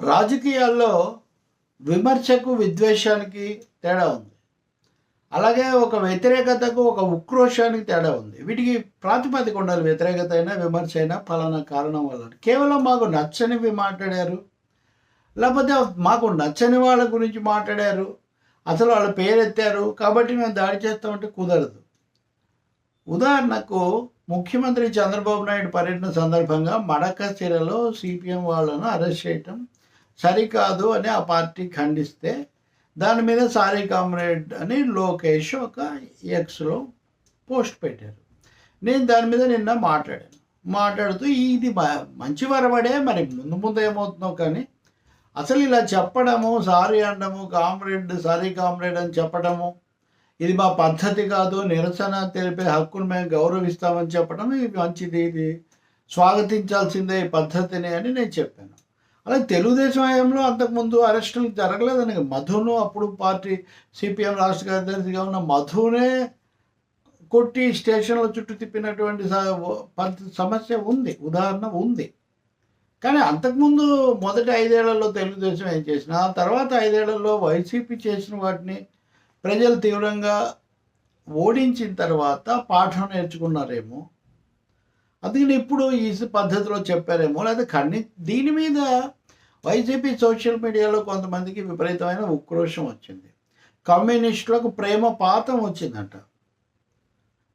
రాజకీయాల్లో విమర్శకు విద్వేషానికి తేడా ఉంది. అలాగే ఒక వ్యతిరేకతకు ఒక ఉక్రోషానికి తేడా ఉంది. వీటికి ప్రాతిపదిక ఉండాలి. వ్యతిరేకత అయినా విమర్శ అయినా ఫలానా కారణం వల్ల. కేవలం మాకు నచ్చనివి మాట్లాడారు. లేకపోతే మాకు నచ్చని వాళ్ళ గురించి మాట్లాడారు. అసలు వాళ్ళ పేరెత్తారు. కాబట్టి మేము దాడి చేస్తామంటే కుదరదు. ఉదాహరణకు ముఖ్యమంత్రి చంద్రబాబు నాయుడు పర్యటన సందర్భంగా మడకశిరలో సిపిఎం వాళ్ళను అరెస్ట్ చేయటం సరికాదు అని ఆ పార్టీ ఖండిస్తే దాని మీద సారీ కామ్రేడ్ అని లోకేష్ ఒక ఎక్స్లో పోస్ట్ పెట్టారు. నేను దాని మీద నిన్న మాట్లాడాను. మాట్లాడుతూ ఇది మ- మంచి వరవడే మరి ముందు ముందు ఏమవుతుందో కానీ అసలు ఇలా చెప్పడము సారీ అనడము కామ్రేడ్ సారీ కామ్రేడ్ అని చెప్పడము ఇది మా పద్ధతి కాదు నిరసన తెలిపే హక్కును మేము గౌరవిస్తామని చెప్పడం ఇది మంచిది ఇది స్వాగతించాల్సిందే ఈ పద్ధతిని అని నేను చెప్పాను. అలాగే తెలుగుదేశం హయాంలో అంతకుముందు అరెస్టులు జరగలేదని మధును అప్పుడు పార్టీ సిపిఎం రాష్ట్ర కార్యదర్శిగా ఉన్న మధునే కొట్టి స్టేషన్ల చుట్టూ తిప్పినటువంటి సమస్య ఉంది ఉదాహరణ ఉంది. కానీ అంతకుముందు మొదటి ఐదేళ్ళలో తెలుగుదేశం ఏం చేసినా ఆ తర్వాత ఐదేళ్ళలో వైసీపీ చేసిన వాటిని ప్రజలు తీవ్రంగా ఓడించిన తర్వాత పాఠం నేర్చుకున్నారేమో. అందుకని ఇప్పుడు ఈ పద్ధతిలో చెప్పారేమో లేదా ఖండి దీని మీద వైసీపీ సోషల్ మీడియాలో కొంతమందికి విపరీతమైన ఉక్రోషం వచ్చింది. కమ్యూనిస్టులకు ప్రేమ పాతం వచ్చిందంట.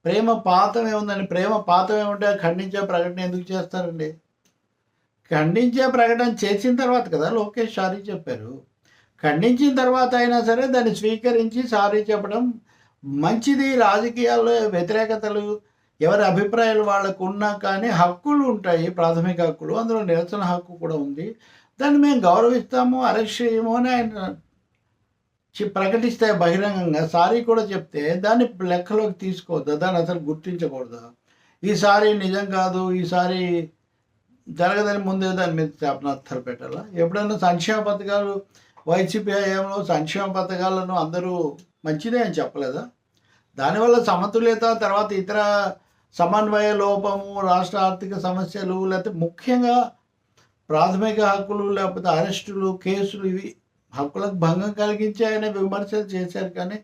ప్రేమ పాతం ఏముందని ప్రేమ పాతం ఏముంటే ఖండించే ప్రకటన ఎందుకు చేస్తారండి? ఖండించే ప్రకటన చేసిన తర్వాత కదా లోకేష్ సారీ చెప్పారు. ఖండించిన తర్వాత అయినా సరే దాన్ని స్వీకరించి సారీ చెప్పడం మంచిది. రాజకీయాల్లో వ్యతిరేకతలు ఎవరి అభిప్రాయాలు వాళ్ళకు ఉన్నా కానీ హక్కులు ఉంటాయి ప్రాథమిక హక్కులు. అందులో నిరసన హక్కు కూడా ఉంది. దాన్ని మేము గౌరవిస్తాము అరెస్ట్ చేయము అని ఆయన ప్రకటిస్తే బహిరంగంగా సారీ కూడా చెప్తే దాన్ని లెక్కలోకి తీసుకోవద్దా? దాన్ని అసలు గుర్తించకూడదా? ఈసారి నిజం కాదు ఈసారి జరగదని ముందే దాని మీద శాపనార్థాలు పెట్టాలా? ఎప్పుడైనా సంక్షేమ పథకాలు వైసీపీ హయాంలో సంక్షేమ పథకాలను అందరూ మంచిదే అని చెప్పలేదా? దానివల్ల సమతుల్యత తర్వాత ఇతర సమన్వయ లోపము రాష్ట్ర ఆర్థిక సమస్యలు లేకపోతే ముఖ్యంగా ప్రాథమిక హక్కులు లేకపోతే అరెస్టులు కేసులు ఇవి హక్కులకు భంగం కలిగించాయనే ఆయన విమర్శలు చేశారు కానీ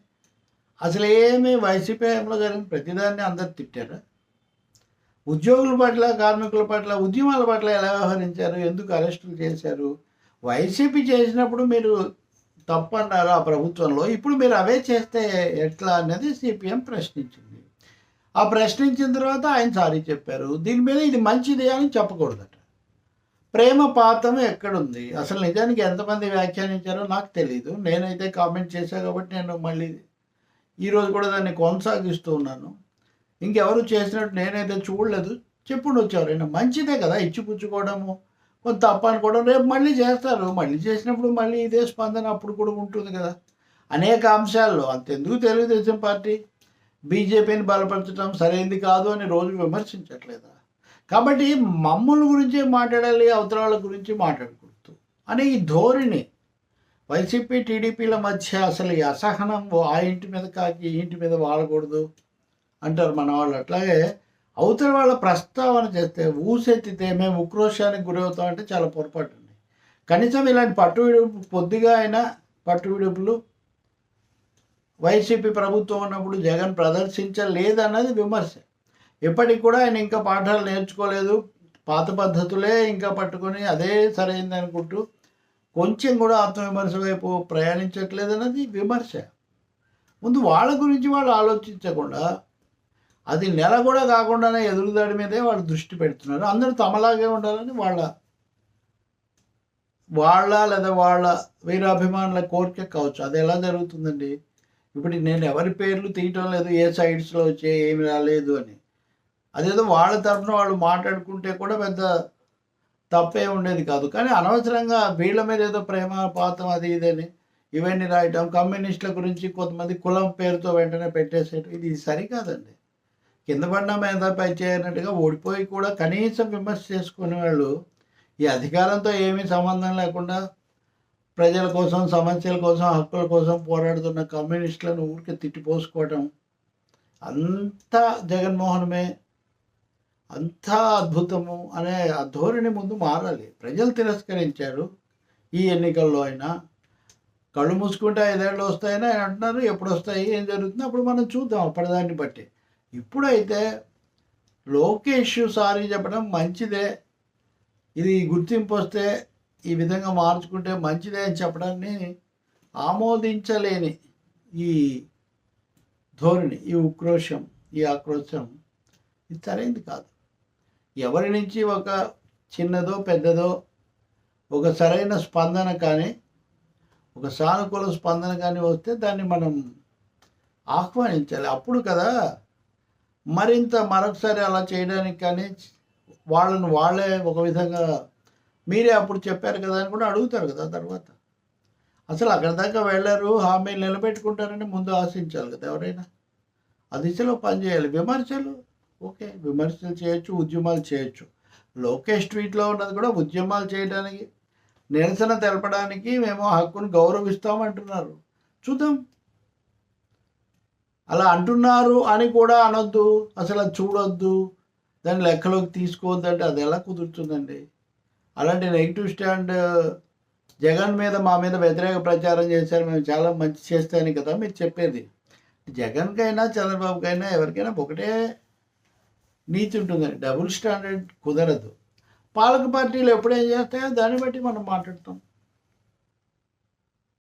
అసలు ఏమీ వైసీపీ హయాంలో జరిగిన ప్రతిదాన్ని అందరు తిట్టారు? ఉద్యోగుల పట్ల కార్మికుల పట్ల ఉద్యమాల పట్ల ఎలా వ్యవహరించారు? ఎందుకు అరెస్టులు చేశారు? వైసీపీ చేసినప్పుడు మీరు తప్పన్నారు ఆ ప్రభుత్వంలో? ఇప్పుడు మీరు అవే చేస్తే ఎట్లా? అనేది సిపిఎం ప్రశ్నించింది. ఆ ప్రశ్నించిన తర్వాత ఆయన సారీ చెప్పారు. దీని మీద ఇది మంచిది అని చెప్పకూడదట. ప్రేమ పాతం ఎక్కడుంది? అసలు నిజానికి ఎంతమంది వ్యాఖ్యానించారో నాకు తెలియదు నేనైతే కామెంట్ చేశా కాబట్టి నేను మళ్ళీ ఈరోజు కూడా దాన్ని కొనసాగిస్తూ ఉన్నాను. ఇంకెవరు చేసినట్టు నేనైతే చూడలేదు. చెప్పుడు వచ్చారు మంచిదే కదా ఇచ్చిపుచ్చుకోవడము కొంత తప్ప అనుకోవడం రేపు మళ్ళీ చేస్తారు. మళ్ళీ చేసినప్పుడు మళ్ళీ ఇదే స్పందన అప్పుడు కూడా ఉంటుంది కదా. అనేక అంశాల్లో. అంతెందుకు తెలుగుదేశం పార్టీ? బీజేపీని బలపరచడం సరైంది కాదు అని రోజు విమర్శించట్లేదా? కాబట్టి మమ్మల్ని గురించే మాట్లాడాలి అవతరాల వాళ్ళ గురించి మాట్లాడకూడదు అనే ఈ ధోరణి వైసీపీ టీడీపీల మధ్య అసలు ఈ అసహనం ఆ ఇంటి మీద కాకి ఈ ఇంటి మీద వాడకూడదు అంటారు మన వాళ్ళు. అట్లాగే అవతల వాళ్ళ ప్రస్తావన చేస్తే ఊసెత్తితే మేము ఉక్రోషానికి గురవుతాం అంటే చాలా పొరపాటు కనీసం ఇలాంటి పట్టు విడుపు పొద్దుగా అయినా పట్టు విడుపులు వైసీపీ ప్రభుత్వం ఉన్నప్పుడు జగన్ ప్రదర్శించలేదన్నది విమర్శ. ఇప్పటికి కూడా ఆయన ఇంకా పాఠాలు నేర్చుకోలేదు. పాత పద్ధతులే ఇంకా పట్టుకొని అదే సరైంది అనుకుంటూ కొంచెం కూడా ఆత్మవిమర్శ వైపు ప్రయాణించట్లేదన్నది విమర్శ. ముందు వాళ్ళ గురించి వాళ్ళు ఆలోచించకుండా అది నెల కూడా కాకుండానే ఎదురుదాడి మీదే వాళ్ళు దృష్టి పెడుతున్నారు. అందరూ తమలాగే ఉండాలని వాళ్ళ వాళ్ళ లేదా వాళ్ళ వీరాభిమానుల కోరిక కావచ్చు. అది ఎలా జరుగుతుందండి? ఇప్పుడు నేను ఎవరి పేర్లు తీయటం లేదు ఏ సైడ్స్లో వచ్చే ఏమి రాలేదు అని. అదేదో వాళ్ళ తరఫున వాళ్ళు మాట్లాడుకుంటే కూడా పెద్ద తప్పే ఉండేది కాదు. కానీ అనవసరంగా వీళ్ళ మీద ఏదో ప్రేమపాతం అది ఇదని ఇవన్నీ రాయటం కమ్యూనిస్టుల గురించి కొంతమంది కులం పేరుతో వెంటనే పెట్టేసేయటం ఇది సరికాదండి. కింద పడిన మీద పై చేయనట్టుగా ఓడిపోయి కూడా కనీసం విమర్శ చేసుకునే వాళ్ళు ఈ అధికారంతో ఏమీ సంబంధం లేకుండా ప్రజల కోసం సమస్యల కోసం హక్కుల కోసం పోరాడుతున్న కమ్యూనిస్టులను ఊరికే తిట్టిపోసుకోవటం. అంతా జగన్మోహనమే. అంతా అద్భుతము అనే ఆ ధోరణి ముందు మారాలి. ప్రజలు తిరస్కరించారు. ఈ ఎన్నికల్లో అయినా కళ్ళు మూసుకుంటే ఐదేళ్ళు వస్తాయని ఆయన అంటున్నారు. ఎప్పుడు వస్తాయి ఏం జరుగుతుంది? అప్పుడు మనం చూద్దాం అప్పటిదాన్ని బట్టి. ఇప్పుడైతే లోకేష్ సారీ చెప్పడం మంచిదే. ఇది గుర్తింపు వస్తే ఈ విధంగా మార్చుకుంటే మంచిదే అని చెప్పడాన్ని ఆమోదించలేని ఈ ధోరణి ఈ ఉక్రోషం ఈ ఆక్రోశం ఇది సరైనది కాదు. ఎవరి నుంచి ఒక చిన్నదో పెద్దదో ఒక సరైన స్పందన కానీ ఒక సానుకూల స్పందన కానీ వస్తే దాన్ని మనం ఆహ్వానించాలి. అప్పుడు కదా మరింత మరొకసారి అలా చేయడానికి కానీ వాళ్ళని వాళ్ళే ఒక విధంగా మీరే అప్పుడు చెప్పారు కదా అని కూడా అడుగుతారు కదా తర్వాత. అసలు అక్కడ దాకా వెళ్ళారు హామీలు నిలబెట్టుకుంటారని ముందు ఆశించాలి కదా ఎవరైనా. ఆ దిశలో పనిచేయాలి విమర్శలు ఓకే విమర్శలు చేయొచ్చు ఉద్యమాలు చేయొచ్చు. లోకేష్ ట్వీట్లో ఉన్నది కూడా ఉద్యమాలు చేయడానికి నిరసన తెలపడానికి మేము ఆ హక్కును గౌరవిస్తామంటున్నారు. చూద్దాం. అలా అంటున్నారు అని కూడా అనొద్దు. అసలు అది చూడొద్దు. దాన్ని లెక్కలోకి తీసుకోవద్దంటే అది ఎలా కుదురుతుందండి? అలాంటి నెగిటివ్ స్టాండ్ జగన్ మీద మా మీద వ్యతిరేక ప్రచారం చేశారు. మేము చాలా మంచి చేస్తాను కదా మీరు చెప్పేది. జగన్కైనా చంద్రబాబుకైనా ఎవరికైనా ఒకటే నీతి ఉంటుందని డబుల్ స్టాండర్డ్ కుదరదు. పాలక పార్టీలు ఎప్పుడు ఏం చేస్తాయో దాన్ని బట్టి మనం మాట్లాడతాం.